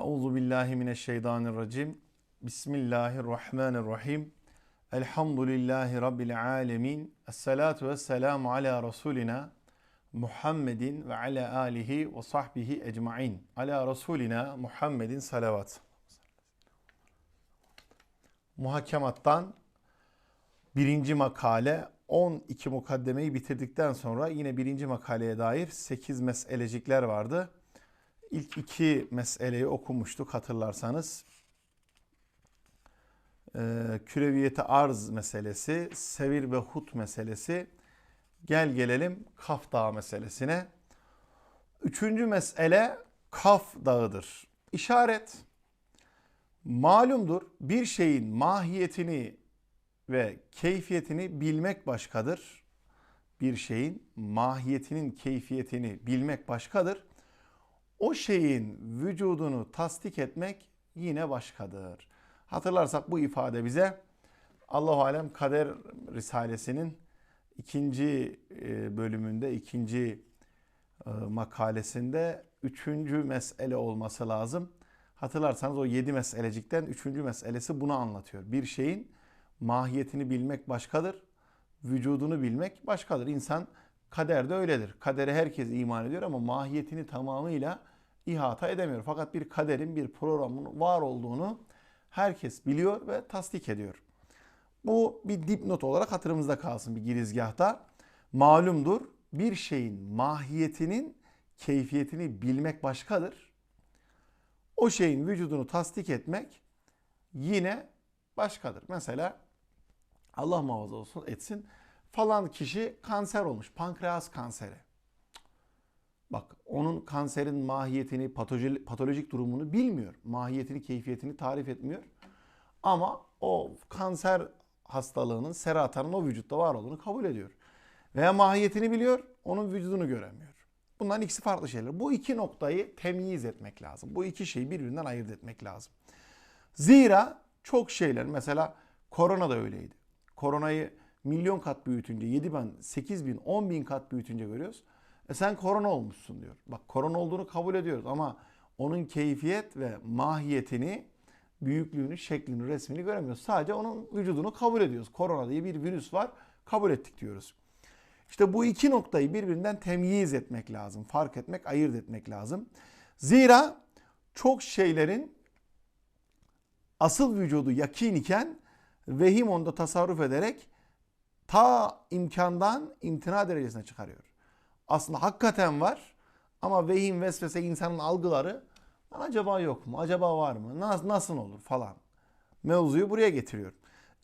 Euzu billahi mineşşeytanirracim. Bismillahirrahmanirrahim. Elhamdülillahi rabbil alamin. Essalatu vesselamu ala rasulina Muhammedin ve ala alihi ve sahbihi ecmaîn. Ala rasulina Muhammedin salavat. Muhakemattan birinci makale 12 mukaddemeyi bitirdikten sonra yine birinci makaleye dair 8 meselecikler vardı. İlk iki meseleyi okumuştuk hatırlarsanız. Ee, küreviyeti arz meselesi, sevir ve hut meselesi. Gel gelelim Kaf Dağı meselesine. Üçüncü mesele Kaf Dağı'dır. İşaret malumdur bir şeyin mahiyetini ve keyfiyetini bilmek başkadır. Bir şeyin mahiyetinin keyfiyetini bilmek başkadır o şeyin vücudunu tasdik etmek yine başkadır. Hatırlarsak bu ifade bize Allahu alem kader risalesinin ikinci e, bölümünde, ikinci e, makalesinde üçüncü mesele olması lazım. Hatırlarsanız o yedi meselecikten üçüncü meselesi bunu anlatıyor. Bir şeyin mahiyetini bilmek başkadır, vücudunu bilmek başkadır. İnsan kaderde öyledir. Kadere herkes iman ediyor ama mahiyetini tamamıyla ihata edemiyor. Fakat bir kaderin, bir programın var olduğunu herkes biliyor ve tasdik ediyor. Bu bir dipnot olarak hatırımızda kalsın bir girizgahta. Malumdur bir şeyin mahiyetinin keyfiyetini bilmek başkadır. O şeyin vücudunu tasdik etmek yine başkadır. Mesela Allah muhafaza olsun etsin falan kişi kanser olmuş. Pankreas kanseri. Bak onun kanserin mahiyetini, patolojik durumunu bilmiyor. Mahiyetini, keyfiyetini tarif etmiyor. Ama o kanser hastalığının, seratanın o vücutta var olduğunu kabul ediyor. Veya mahiyetini biliyor, onun vücudunu göremiyor. Bunların ikisi farklı şeyler. Bu iki noktayı temyiz etmek lazım. Bu iki şeyi birbirinden ayırt etmek lazım. Zira çok şeyler mesela korona da öyleydi. Koronayı milyon kat büyütünce 7 bin, 8 bin, 10 bin kat büyütünce görüyoruz. E sen korona olmuşsun diyor. Bak korona olduğunu kabul ediyoruz ama onun keyfiyet ve mahiyetini, büyüklüğünü, şeklini, resmini göremiyoruz. Sadece onun vücudunu kabul ediyoruz. Korona diye bir virüs var, kabul ettik diyoruz. İşte bu iki noktayı birbirinden temyiz etmek lazım. Fark etmek, ayırt etmek lazım. Zira çok şeylerin asıl vücudu yakin iken vehim onda tasarruf ederek ta imkandan imtina derecesine çıkarıyor aslında hakikaten var. Ama vehim vesvese insanın algıları acaba yok mu? Acaba var mı? Nasıl, nasıl olur falan. Mevzuyu buraya getiriyor.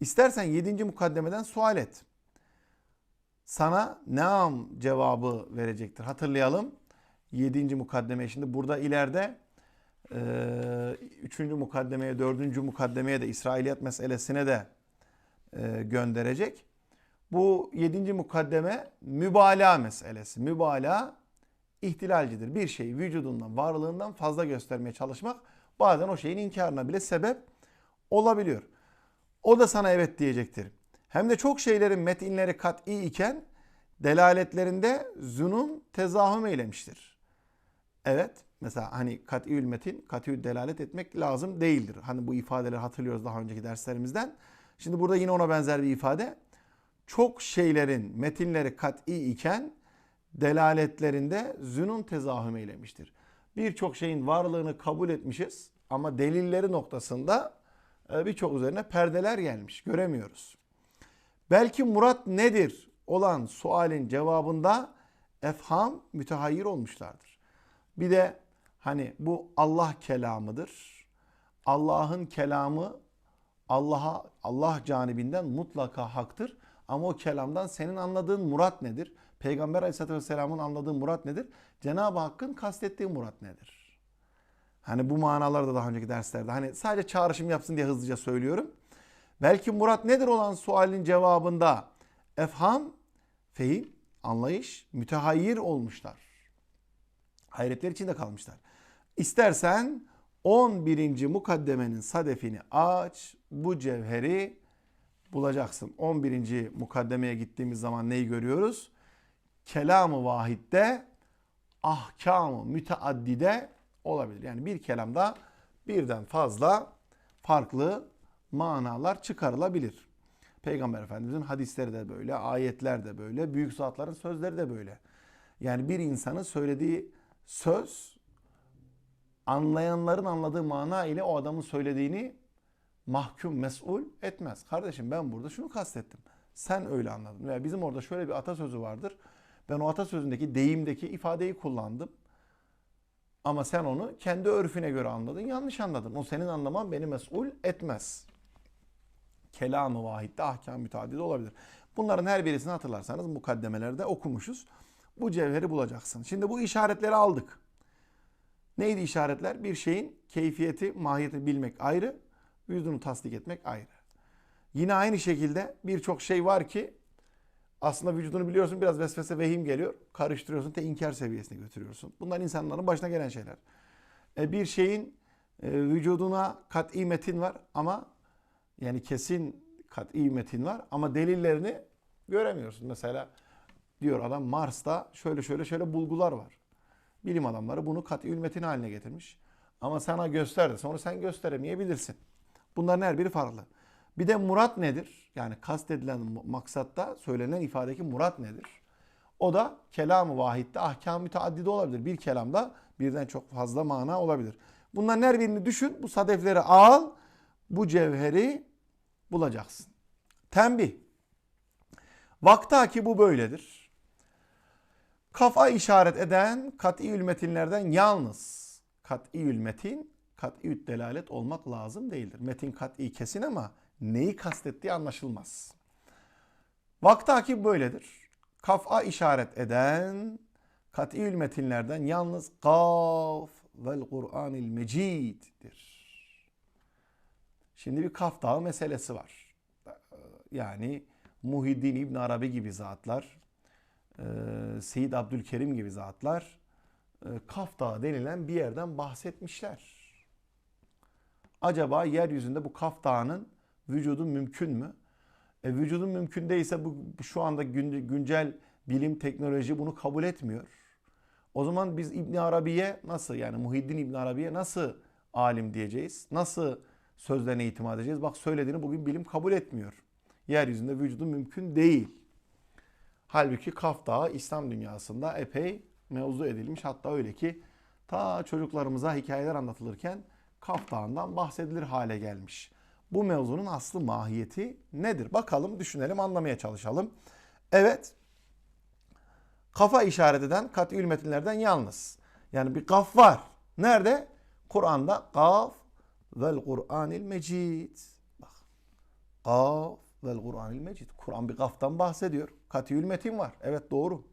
İstersen 7. mukaddemeden sual et. Sana neam cevabı verecektir. Hatırlayalım. 7. mukaddeme şimdi burada ileride 3. mukaddemeye, 4. mukaddemeye de İsrailiyat meselesine de gönderecek. Bu yedinci mukaddeme mübalağa meselesi. Mübalağa ihtilalcidir. Bir şeyi vücudundan, varlığından fazla göstermeye çalışmak bazen o şeyin inkarına bile sebep olabiliyor. O da sana evet diyecektir. Hem de çok şeylerin metinleri kat'i iken delaletlerinde zunun tezahüm eylemiştir. Evet mesela hani kat'iül metin, kat'iül delalet etmek lazım değildir. Hani bu ifadeleri hatırlıyoruz daha önceki derslerimizden. Şimdi burada yine ona benzer bir ifade çok şeylerin metinleri kat'i iken delaletlerinde zünun tezahüm eylemiştir. Birçok şeyin varlığını kabul etmişiz ama delilleri noktasında e, birçok üzerine perdeler gelmiş. Göremiyoruz. Belki murat nedir olan sualin cevabında efham mütehayyir olmuşlardır. Bir de hani bu Allah kelamıdır. Allah'ın kelamı Allah'a Allah canibinden mutlaka haktır. Ama o kelamdan senin anladığın murat nedir? Peygamber Aleyhisselatü Vesselam'ın anladığı murat nedir? Cenab-ı Hakk'ın kastettiği murat nedir? Hani bu manalarda daha önceki derslerde hani sadece çağrışım yapsın diye hızlıca söylüyorum. Belki murat nedir olan sualin cevabında efham, fehim, anlayış, mütehayyir olmuşlar. Hayretler içinde kalmışlar. İstersen 11. mukaddemenin sadefini aç, bu cevheri bulacaksın. 11. mukaddemeye gittiğimiz zaman neyi görüyoruz? Kelamı vahidde ahkamı müteaddide olabilir. Yani bir kelamda birden fazla farklı manalar çıkarılabilir. Peygamber Efendimizin hadisleri de böyle, ayetler de böyle, büyük zatların sözleri de böyle. Yani bir insanın söylediği söz anlayanların anladığı mana ile o adamın söylediğini mahkum, mesul etmez. Kardeşim ben burada şunu kastettim. Sen öyle anladın. Veya bizim orada şöyle bir atasözü vardır. Ben o atasözündeki deyimdeki ifadeyi kullandım. Ama sen onu kendi örfüne göre anladın. Yanlış anladın. O senin anlaman beni mesul etmez. Kelamı vahidde ahkam müteaddide olabilir. Bunların her birisini hatırlarsanız mukaddemelerde okumuşuz. Bu cevheri bulacaksın. Şimdi bu işaretleri aldık. Neydi işaretler? Bir şeyin keyfiyeti, mahiyetini bilmek ayrı, vücudunu tasdik etmek ayrı. Yine aynı şekilde birçok şey var ki aslında vücudunu biliyorsun biraz vesvese vehim geliyor. Karıştırıyorsun te inkar seviyesine götürüyorsun. Bunlar insanların başına gelen şeyler. E, bir şeyin e, vücuduna kat'i metin var ama yani kesin kat'i metin var ama delillerini göremiyorsun. Mesela diyor adam Mars'ta şöyle şöyle şöyle bulgular var. Bilim adamları bunu kat'i metin haline getirmiş. Ama sana gösterdi. Sonra sen gösteremeyebilirsin. Bunların her biri farklı. Bir de murat nedir? Yani kastedilen maksatta söylenen ifadeki murat nedir? O da kelam-ı vahidde ahkam müteaddide olabilir. Bir kelamda birden çok fazla mana olabilir. Bunların her birini düşün. Bu sadefleri al. Bu cevheri bulacaksın. Tembih. Vaktaki bu böyledir. Kafa işaret eden kat'i metinlerden yalnız kat'i metin kat'i delalet olmak lazım değildir. Metin kat'i kesin ama neyi kastettiği anlaşılmaz. Vaktaki böyledir. Kaf'a işaret eden kat'i metinlerden yalnız kaf vel Kur'anil meciddir. Şimdi bir kaf dağı meselesi var. Yani Muhiddin İbn Arabi gibi zatlar, e, Seyyid Abdülkerim gibi zatlar e, Kaf Dağı denilen bir yerden bahsetmişler. Acaba yeryüzünde bu Kaf Dağı'nın vücudu mümkün mü? E, vücudun mümkün değilse bu şu anda gün, güncel bilim, teknoloji bunu kabul etmiyor. O zaman biz İbn Arabi'ye nasıl yani Muhiddin İbn Arabi'ye nasıl alim diyeceğiz? Nasıl sözlerine itimat edeceğiz? Bak söylediğini bugün bilim kabul etmiyor. Yeryüzünde vücudu mümkün değil. Halbuki Kaf Dağı İslam dünyasında epey mevzu edilmiş. Hatta öyle ki ta çocuklarımıza hikayeler anlatılırken Kaf bahsedilir hale gelmiş. Bu mevzunun aslı mahiyeti nedir? Bakalım, düşünelim, anlamaya çalışalım. Evet, kafa işaret eden kat'i metinlerden yalnız. Yani bir kaf var. Nerede? Kur'an'da kaf vel Kur'anil mecid. Bak. Kaf vel Kur'anil mecid. Kur'an bir kaftan bahsediyor. Kat'i metin var. Evet doğru.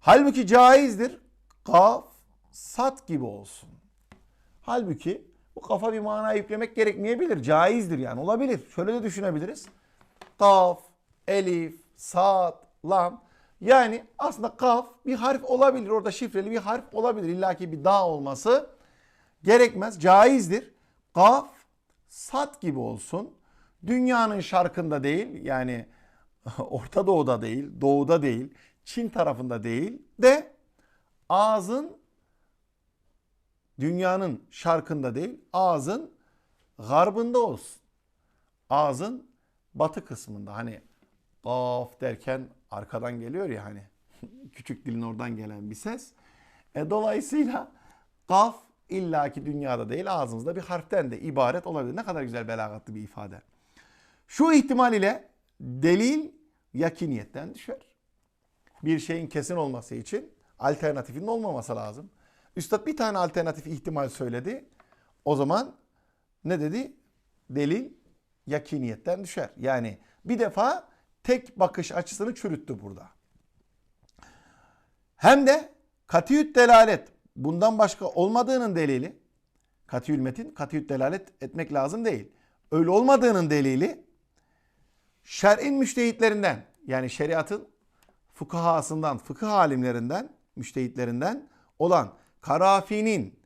Halbuki caizdir. Kaf sat gibi olsun. Halbuki bu kafa bir mana yüklemek gerekmeyebilir. Caizdir yani olabilir. Şöyle de düşünebiliriz. Kaf, elif, sat, lam. Yani aslında kaf bir harf olabilir. Orada şifreli bir harf olabilir. İlla ki bir dağ olması gerekmez. Caizdir. Kaf, sat gibi olsun. Dünyanın şarkında değil yani Orta Doğu'da değil, Doğu'da değil, Çin tarafında değil de ağzın dünyanın şarkında değil, ağzın garbında olsun. Ağzın batı kısmında hani of derken arkadan geliyor ya hani küçük dilin oradan gelen bir ses. E, dolayısıyla kaf illaki dünyada değil ağzımızda bir harften de ibaret olabilir. Ne kadar güzel belagatlı bir ifade. Şu ihtimal ile delil yakiniyetten düşer. Bir şeyin kesin olması için alternatifinin olmaması lazım. Üstad bir tane alternatif ihtimal söyledi. O zaman ne dedi? Delil yakiniyetten düşer. Yani bir defa tek bakış açısını çürüttü burada. Hem de katiyüt delalet bundan başka olmadığının delili katiyül metin katiyüt delalet etmek lazım değil. Öyle olmadığının delili şer'in müştehitlerinden yani şeriatın fukahasından, fıkıh alimlerinden, müştehitlerinden olan Karafi'nin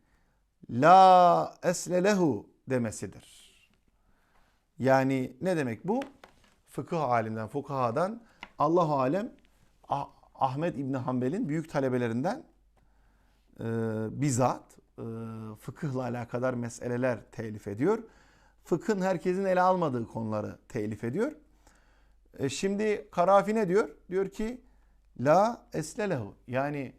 la esle lehu demesidir. Yani ne demek bu? Fıkıh alimden, fukahadan Allahu alem Ah- Ahmet İbni Hanbel'in büyük talebelerinden e, bizzat e, fıkıhla alakadar meseleler telif ediyor. Fıkhın herkesin ele almadığı konuları telif ediyor. E, şimdi Karafi ne diyor? Diyor ki la eslelehu. Yani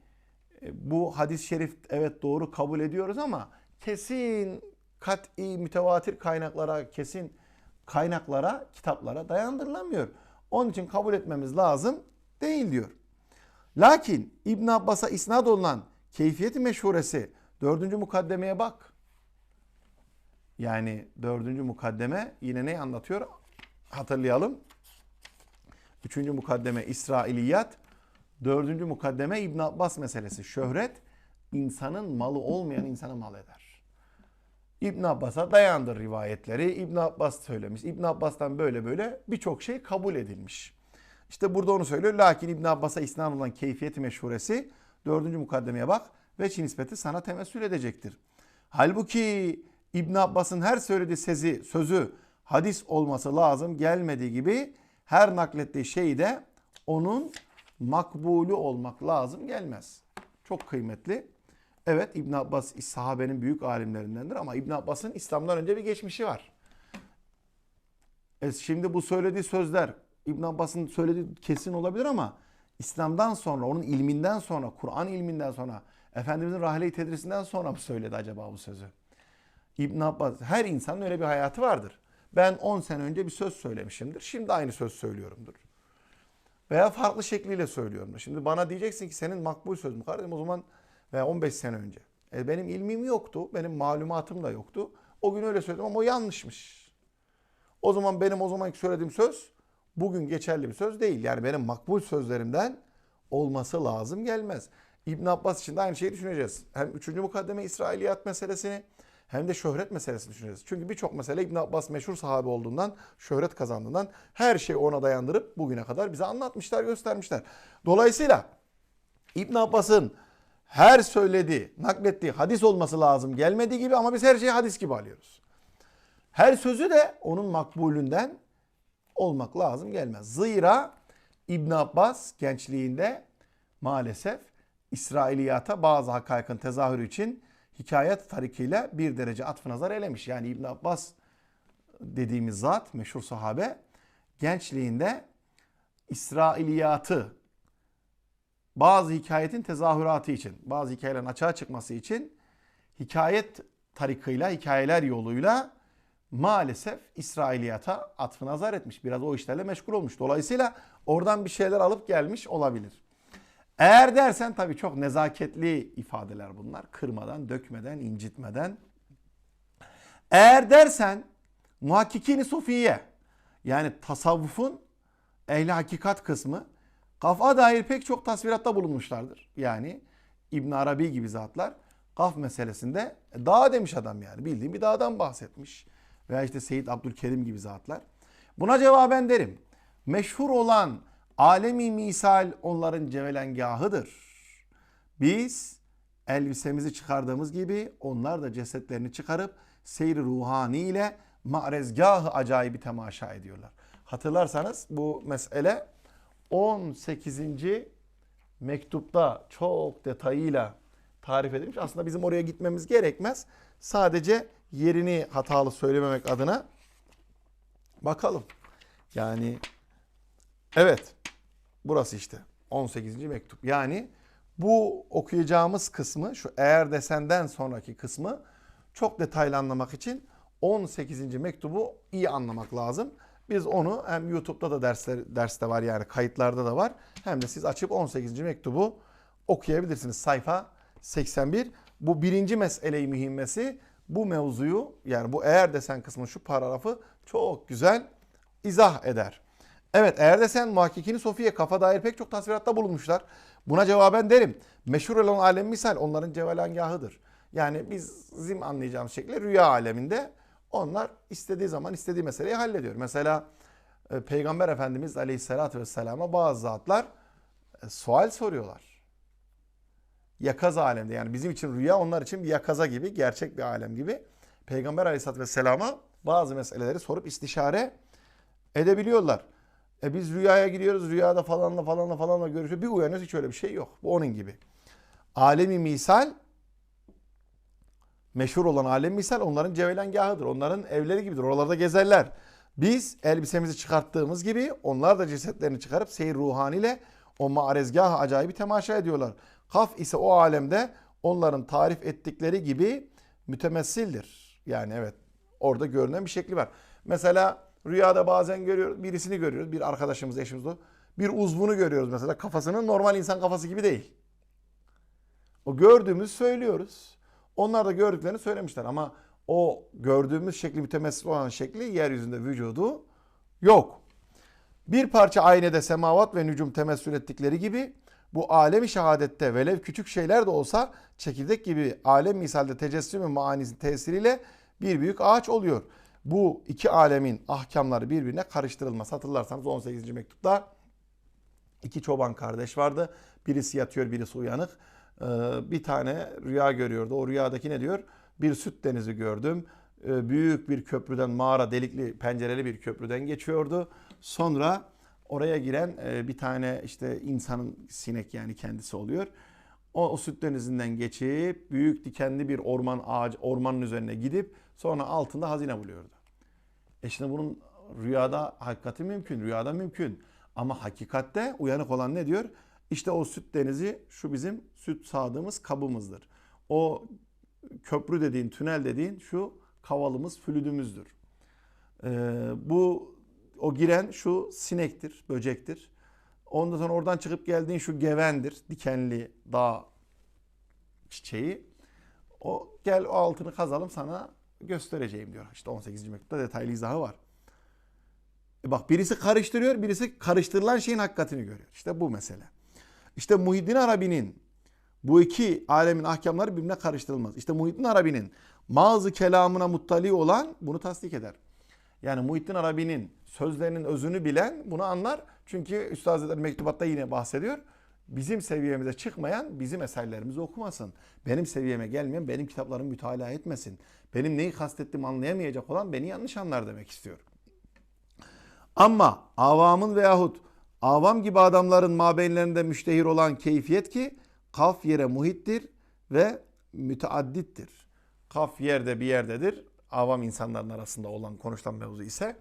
bu hadis-i şerif evet doğru kabul ediyoruz ama kesin kat'i mütevatir kaynaklara, kesin kaynaklara, kitaplara dayandırılamıyor. Onun için kabul etmemiz lazım değil diyor. Lakin İbn Abbas'a isnad olunan keyfiyeti meşhuresi dördüncü mukaddemeye bak. Yani dördüncü mukaddeme yine ne anlatıyor? Hatırlayalım. Üçüncü mukaddeme İsrailiyat. Dördüncü mukaddeme İbn Abbas meselesi. Şöhret insanın malı olmayan insana mal eder. İbn Abbas'a dayandır rivayetleri. İbn Abbas söylemiş. İbn Abbas'tan böyle böyle birçok şey kabul edilmiş. İşte burada onu söylüyor. Lakin İbn Abbas'a isnad olan keyfiyeti meşhuresi dördüncü mukaddemeye bak ve çi nispeti sana temessül edecektir. Halbuki İbn Abbas'ın her söylediği sezi, sözü hadis olması lazım gelmediği gibi her naklettiği şey de onun makbulü olmak lazım gelmez. Çok kıymetli. Evet İbn Abbas sahabenin büyük alimlerindendir ama İbn Abbas'ın İslam'dan önce bir geçmişi var. E şimdi bu söylediği sözler İbn Abbas'ın söylediği kesin olabilir ama İslam'dan sonra, onun ilminden sonra, Kur'an ilminden sonra, Efendimizin rahle-i tedrisinden sonra mı söyledi acaba bu sözü? İbn Abbas, her insanın öyle bir hayatı vardır. Ben 10 sene önce bir söz söylemişimdir. Şimdi aynı söz söylüyorumdur. Veya farklı şekliyle söylüyorumdur. Şimdi bana diyeceksin ki senin makbul söz mü kardeşim o zaman veya 15 sene önce. E benim ilmim yoktu, benim malumatım da yoktu. O gün öyle söyledim ama o yanlışmış. O zaman benim o zamanki söylediğim söz bugün geçerli bir söz değil. Yani benim makbul sözlerimden olması lazım gelmez. İbn Abbas için de aynı şeyi düşüneceğiz. Hem üçüncü mukaddeme İsrailiyat meselesini hem de şöhret meselesini düşüneceğiz. Çünkü birçok mesele İbn Abbas meşhur sahabe olduğundan, şöhret kazandığından her şeyi ona dayandırıp bugüne kadar bize anlatmışlar, göstermişler. Dolayısıyla İbn Abbas'ın her söylediği, naklettiği hadis olması lazım gelmediği gibi ama biz her şeyi hadis gibi alıyoruz. Her sözü de onun makbulünden olmak lazım gelmez. Zira İbn Abbas gençliğinde maalesef İsrailiyata bazı hakaykın tezahürü için hikayet tarikiyle bir derece atfı nazar elemiş. Yani İbn Abbas dediğimiz zat meşhur sahabe gençliğinde İsrailiyatı bazı hikayetin tezahüratı için, bazı hikayelerin açığa çıkması için hikayet tarikıyla, hikayeler yoluyla maalesef İsrailiyata atfı nazar etmiş. Biraz o işlerle meşgul olmuş. Dolayısıyla oradan bir şeyler alıp gelmiş olabilir. Eğer dersen tabii çok nezaketli ifadeler bunlar. Kırmadan, dökmeden, incitmeden. Eğer dersen muhakkikini sofiye yani tasavvufun ehli hakikat kısmı kafa dair pek çok tasviratta bulunmuşlardır. Yani İbn Arabi gibi zatlar kaf meselesinde dağ demiş adam yani bildiğim bir dağdan bahsetmiş. Veya işte Seyyid Abdülkerim gibi zatlar. Buna cevaben derim. Meşhur olan alemi misal onların cevelengahıdır. Biz elbisemizi çıkardığımız gibi onlar da cesetlerini çıkarıp seyri ruhani ile ma'rezgahı acayibi temaşa ediyorlar. Hatırlarsanız bu mesele 18. mektupta çok detayıyla tarif edilmiş. Aslında bizim oraya gitmemiz gerekmez. Sadece yerini hatalı söylememek adına bakalım. Yani evet burası işte 18. mektup. Yani bu okuyacağımız kısmı şu eğer desenden sonraki kısmı çok detaylı anlamak için 18. mektubu iyi anlamak lazım. Biz onu hem YouTube'da da dersler, derste var yani kayıtlarda da var. Hem de siz açıp 18. mektubu okuyabilirsiniz. Sayfa 81. Bu birinci meseleyi mühimmesi bu mevzuyu yani bu eğer desen kısmı şu paragrafı çok güzel izah eder. Evet eğer desen muhakkikini Sofiye kafa dair pek çok tasviratta bulunmuşlar. Buna cevaben derim. Meşhur olan alem misal onların cevelangahıdır. Yani bizim anlayacağımız şekilde rüya aleminde onlar istediği zaman istediği meseleyi hallediyor. Mesela e, Peygamber Efendimiz Aleyhisselatü Vesselam'a bazı zatlar e, sual soruyorlar. Yakaz alemde yani bizim için rüya onlar için bir yakaza gibi gerçek bir alem gibi. Peygamber Aleyhisselatü Vesselam'a bazı meseleleri sorup istişare edebiliyorlar. E biz rüyaya gidiyoruz rüyada falanla falanla falanla görüşüyor. Bir uyanıyoruz hiç öyle bir şey yok. Bu onun gibi. Alemi misal meşhur olan alem misal onların cevelengahıdır. Onların evleri gibidir. Oralarda gezerler. Biz elbisemizi çıkarttığımız gibi onlar da cesetlerini çıkarıp seyir ruhaniyle o mağarezgahı acayibi temaşa ediyorlar. Kaf ise o alemde onların tarif ettikleri gibi mütemessildir. Yani evet orada görünen bir şekli var. Mesela rüyada bazen görüyoruz, birisini görüyoruz. Bir arkadaşımız, eşimiz o. Bir uzvunu görüyoruz mesela. Kafasının normal insan kafası gibi değil. O gördüğümüz söylüyoruz. Onlar da gördüklerini söylemişler ama o gördüğümüz şekli mütemessil olan şekli yeryüzünde vücudu yok. Bir parça aynede semavat ve nücum temessül ettikleri gibi bu alemi şehadette velev küçük şeyler de olsa çekirdek gibi alem misalde tecessüm manisi tesiriyle bir büyük ağaç oluyor. Bu iki alemin ahkamları birbirine karıştırılmaz. Hatırlarsanız 18. mektupta iki çoban kardeş vardı. Birisi yatıyor, birisi uyanık. Ee, bir tane rüya görüyordu. O rüyadaki ne diyor? Bir süt denizi gördüm. Ee, büyük bir köprüden, mağara delikli, pencereli bir köprüden geçiyordu. Sonra oraya giren e, bir tane işte insanın sinek yani kendisi oluyor. O, o süt denizinden geçip büyük dikenli bir orman ağacı, ormanın üzerine gidip sonra altında hazine buluyordu. E şimdi bunun rüyada hakikati mümkün, rüyada mümkün. Ama hakikatte uyanık olan ne diyor? İşte o süt denizi şu bizim süt sağdığımız kabımızdır. O köprü dediğin, tünel dediğin şu kavalımız, flüdümüzdür. Ee, bu o giren şu sinektir, böcektir. Ondan sonra oradan çıkıp geldiğin şu gevendir, dikenli dağ çiçeği. O gel o altını kazalım sana göstereceğim diyor. İşte 18. mektupta detaylı izahı var. E bak birisi karıştırıyor, birisi karıştırılan şeyin hakikatini görüyor. İşte bu mesele. İşte Muhyiddin Arabi'nin bu iki alemin ahkamları birbirine karıştırılmaz. İşte Muhyiddin Arabi'nin mağazı kelamına muttali olan bunu tasdik eder. Yani Muhyiddin Arabi'nin sözlerinin özünü bilen bunu anlar. Çünkü Üstad Hazretleri mektubatta yine bahsediyor. Bizim seviyemize çıkmayan bizim eserlerimizi okumasın. Benim seviyeme gelmeyen benim kitaplarımı mütalaa etmesin. Benim neyi kastettiğimi anlayamayacak olan beni yanlış anlar demek istiyor. Ama avamın veyahut avam gibi adamların mabeynlerinde müştehir olan keyfiyet ki kaf yere muhittir ve müteaddittir. Kaf yerde bir yerdedir. Avam insanların arasında olan konuşulan mevzu ise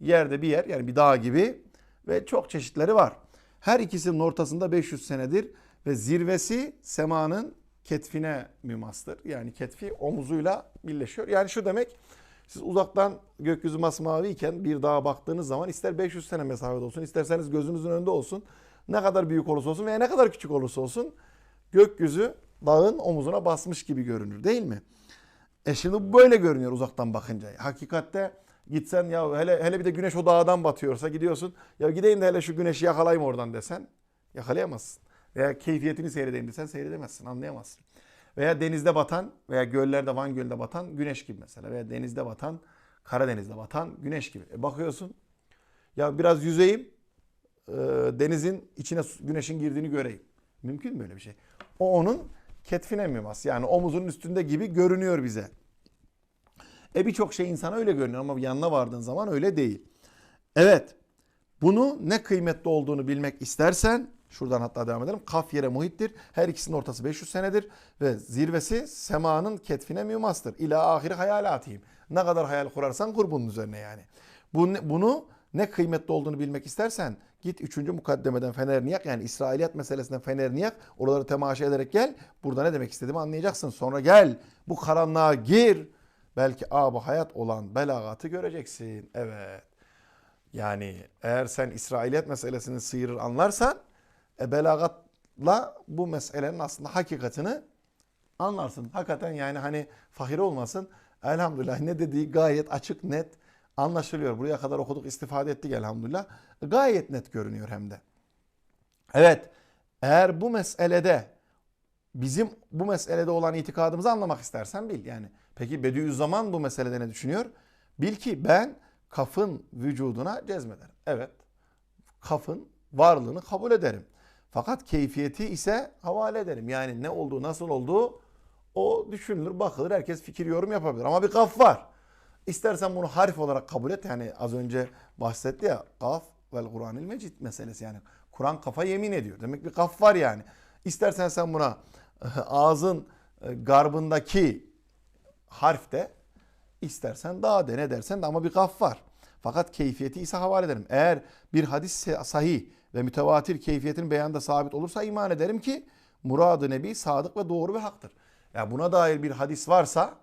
yerde bir yer yani bir dağ gibi ve çok çeşitleri var. Her ikisinin ortasında 500 senedir ve zirvesi semanın ketfine mümastır. Yani ketfi omuzuyla birleşiyor. Yani şu demek siz uzaktan gökyüzü masmavi iken bir dağa baktığınız zaman ister 500 sene mesafede olsun, isterseniz gözünüzün önünde olsun, ne kadar büyük olursa olsun veya ne kadar küçük olursa olsun gökyüzü dağın omuzuna basmış gibi görünür değil mi? E şimdi böyle görünüyor uzaktan bakınca. Hakikatte gitsen ya hele hele bir de güneş o dağdan batıyorsa gidiyorsun. Ya gideyim de hele şu güneşi yakalayayım oradan desen yakalayamazsın. Veya keyfiyetini seyredeyim desen seyredemezsin, anlayamazsın. Veya denizde batan veya göllerde Van Gölü'nde batan güneş gibi mesela. Veya denizde batan, Karadeniz'de batan güneş gibi. E bakıyorsun ya biraz yüzeyim e, denizin içine güneşin girdiğini göreyim. Mümkün mü böyle bir şey? O onun ketfine mümas. Yani omuzun üstünde gibi görünüyor bize. E birçok şey insana öyle görünüyor ama yanına vardığın zaman öyle değil. Evet. Bunu ne kıymetli olduğunu bilmek istersen şuradan hatta devam edelim. Kaf yere muhittir. Her ikisinin ortası 500 senedir ve zirvesi semanın ketfine mümastır. İla ahiri hayalatiyim. Ne kadar hayal kurarsan kur bunun üzerine yani. Bunu ne kıymetli olduğunu bilmek istersen git 3. mukaddemeden fenerini yak yani İsrailiyat meselesinden fenerini yak. Oraları temaşa ederek gel. Burada ne demek istediğimi anlayacaksın. Sonra gel bu karanlığa gir. Belki abu hayat olan belagatı göreceksin. Evet. Yani eğer sen İsrailiyet meselesini sıyırır anlarsan e, belagatla bu meselenin aslında hakikatini anlarsın. Hakikaten yani hani fahir olmasın. Elhamdülillah ne dediği gayet açık net anlaşılıyor. Buraya kadar okuduk istifade ettik elhamdülillah. Gayet net görünüyor hem de. Evet eğer bu meselede bizim bu meselede olan itikadımızı anlamak istersen bil. Yani peki Bediüzzaman bu meselede ne düşünüyor? Bil ki ben kafın vücuduna cezmederim. Evet kafın varlığını kabul ederim. Fakat keyfiyeti ise havale ederim. Yani ne olduğu nasıl olduğu o düşünülür bakılır herkes fikir yorum yapabilir. Ama bir kaf var. İstersen bunu harf olarak kabul et. Yani az önce bahsetti ya kaf vel Kur'anil Mecid meselesi yani. Kur'an kafa yemin ediyor. Demek bir kaf var yani. İstersen sen buna ağzın garbındaki harf de istersen daha de ne dersen de ama bir gaf var. Fakat keyfiyeti ise havale ederim. Eğer bir hadis sahih ve mütevatir keyfiyetin beyanda sabit olursa iman ederim ki muradı nebi sadık ve doğru ve haktır. Ya buna dair bir hadis varsa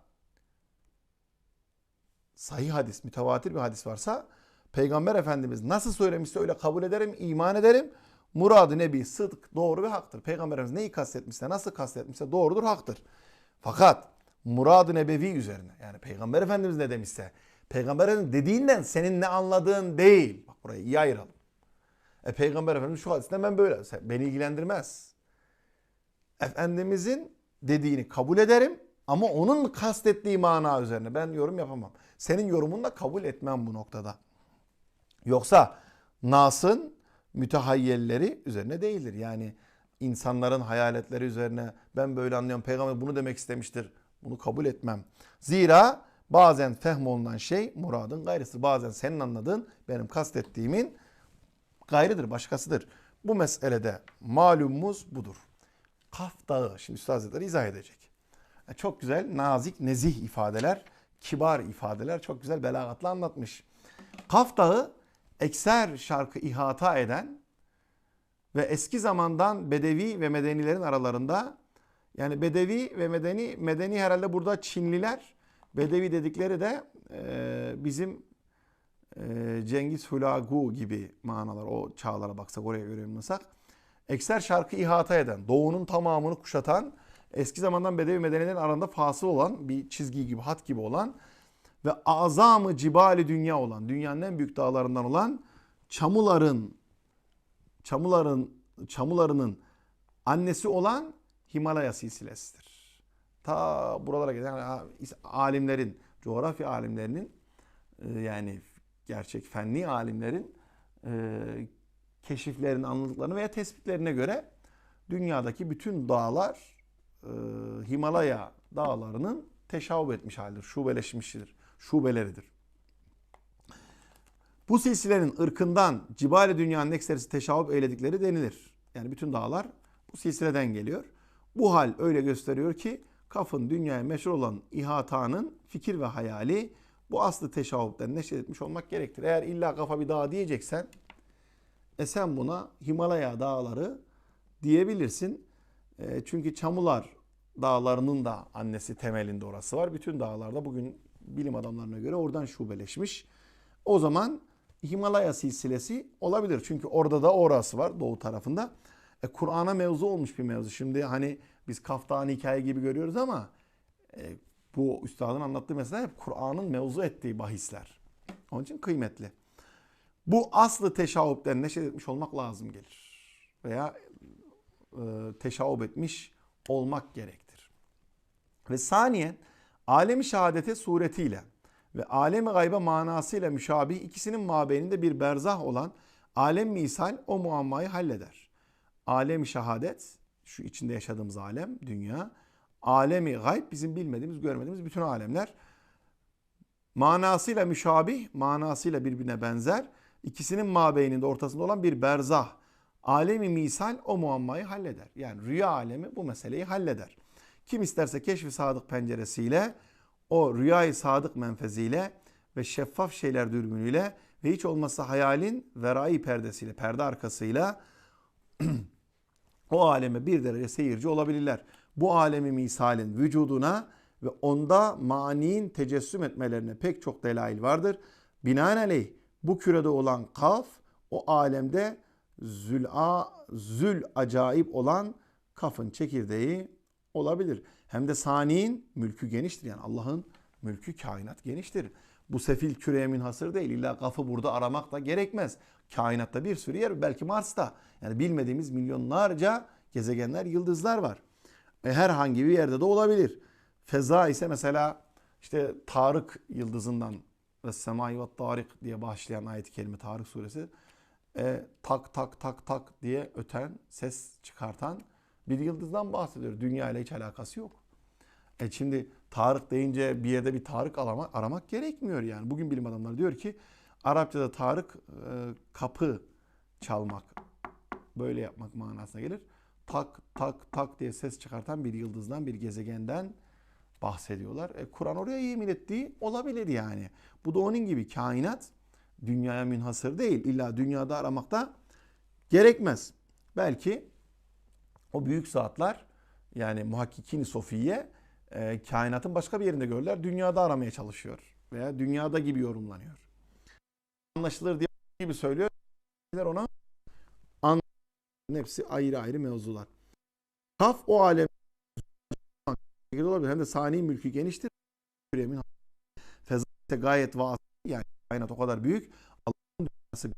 sahih hadis, mütevatir bir hadis varsa Peygamber Efendimiz nasıl söylemişse öyle kabul ederim, iman ederim. Muradı nebi sıdk, doğru ve haktır. Peygamber Efendimiz neyi kastetmişse, nasıl kastetmişse doğrudur, haktır. Fakat muradı nebevi üzerine yani Peygamber Efendimiz ne demişse Peygamber Efendimiz dediğinden senin ne anladığın değil. Bak burayı iyi ayıralım. E, Peygamber Efendimiz şu hadisten ben böyle. Beni ilgilendirmez. Efendimizin dediğini kabul ederim ama onun kastettiği mana üzerine ben yorum yapamam. Senin yorumunu da kabul etmem bu noktada. Yoksa Nas'ın mütehayyelleri üzerine değildir. Yani insanların hayaletleri üzerine ben böyle anlıyorum. Peygamber bunu demek istemiştir. Bunu kabul etmem. Zira bazen fehm olunan şey muradın gayrısı. Bazen senin anladığın benim kastettiğimin gayrıdır, başkasıdır. Bu meselede malumumuz budur. Kaf Dağı, şimdi Üstad Hazretleri izah edecek. E, Çok güzel, nazik, nezih ifadeler, kibar ifadeler çok güzel belagatla anlatmış. Kaf Dağı ekser şarkı ihata eden ve eski zamandan Bedevi ve Medenilerin aralarında yani Bedevi ve Medeni, Medeni herhalde burada Çinliler, Bedevi dedikleri de e, bizim e, Cengiz Hulagu gibi manalar o çağlara baksak oraya göre yorumlasak. Ekser şarkı ihata eden, doğunun tamamını kuşatan, eski zamandan Bedevi medenilerin arasında fasıl olan bir çizgi gibi, hat gibi olan ve azamı cibali dünya olan, dünyanın en büyük dağlarından olan çamuların çamuların çamularının annesi olan Himalaya silsilesidir. Ta buralara gelen alimlerin, coğrafya alimlerinin e, yani gerçek fenli alimlerin e, keşiflerin anladıklarını veya tespitlerine göre dünyadaki bütün dağlar e, Himalaya dağlarının teşavvub etmiş halidir, şubeleşmiştir, şubeleridir. Bu silsilenin ırkından cibali dünyanın ekserisi teşavvub eyledikleri denilir. Yani bütün dağlar bu silsileden geliyor. Bu hal öyle gösteriyor ki kafın dünyaya meşhur olan ihatanın fikir ve hayali bu aslı teşavvupten neşet etmiş olmak gerektir. Eğer illa kafa bir dağ diyeceksen e sen buna Himalaya dağları diyebilirsin. E, çünkü Çamular dağlarının da annesi temelinde orası var. Bütün dağlarda bugün bilim adamlarına göre oradan şubeleşmiş. O zaman Himalaya silsilesi olabilir. Çünkü orada da orası var doğu tarafında. E, Kur'an'a mevzu olmuş bir mevzu. Şimdi hani biz kaftan hikaye gibi görüyoruz ama e, bu üstadın anlattığı mesela hep Kur'an'ın mevzu ettiği bahisler. Onun için kıymetli. Bu aslı teşavvupten neşet etmiş olmak lazım gelir. Veya e, teşavvub etmiş olmak gerektir. Ve saniyen alemi şehadete suretiyle ve alemi gayba manasıyla müşabih ikisinin mabeyninde bir berzah olan alem misal o muammayı halleder. Alem şehadet şu içinde yaşadığımız alem, dünya. Alemi gayb bizim bilmediğimiz, görmediğimiz bütün alemler. Manasıyla müşabih, manasıyla birbirine benzer. İkisinin mabeyninde ortasında olan bir berzah. Alemi misal o muammayı halleder. Yani rüya alemi bu meseleyi halleder. Kim isterse keşfi sadık penceresiyle, o rüyayı sadık menfeziyle ve şeffaf şeyler dürbünüyle ve hiç olmazsa hayalin verai perdesiyle, perde arkasıyla o aleme bir derece seyirci olabilirler. Bu alemi misalin vücuduna ve onda maniin tecessüm etmelerine pek çok delail vardır. Binaenaleyh bu kürede olan kaf o alemde zül'a, zül acayip olan kafın çekirdeği olabilir. Hem de saniin mülkü geniştir. Yani Allah'ın mülkü kainat geniştir. Bu sefil küreye minhasır değil. İlla kafı burada aramak da gerekmez. Kainatta bir sürü yer belki Mars'ta. Yani bilmediğimiz milyonlarca gezegenler, yıldızlar var. E herhangi bir yerde de olabilir. Feza ise mesela işte Tarık yıldızından ve semai ve tarik diye başlayan ayet-i kerime Tarık suresi e, tak tak tak tak diye öten, ses çıkartan bir yıldızdan bahsediyor. Dünya ile hiç alakası yok. E şimdi Tarık deyince bir yerde bir Tarık aramak, aramak gerekmiyor yani. Bugün bilim adamları diyor ki Arapçada Tarık e, kapı çalmak, böyle yapmak manasına gelir. Tak tak tak diye ses çıkartan bir yıldızdan, bir gezegenden bahsediyorlar. E, Kur'an oraya yemin ettiği olabilir yani. Bu da onun gibi kainat dünyaya münhasır değil. İlla dünyada aramakta gerekmez. Belki o büyük saatler yani muhakkikin sofiye e, kainatın başka bir yerinde görürler. Dünyada aramaya çalışıyor veya dünyada gibi yorumlanıyor. Anlaşılır diye gibi söylüyor. Ona an hepsi ayrı ayrı mevzular. Kaf o alem olabilir. Hem de sani mülkü geniştir. Üremin fezate gayet vasıl yani kainat o kadar büyük. Allah'ın dünyası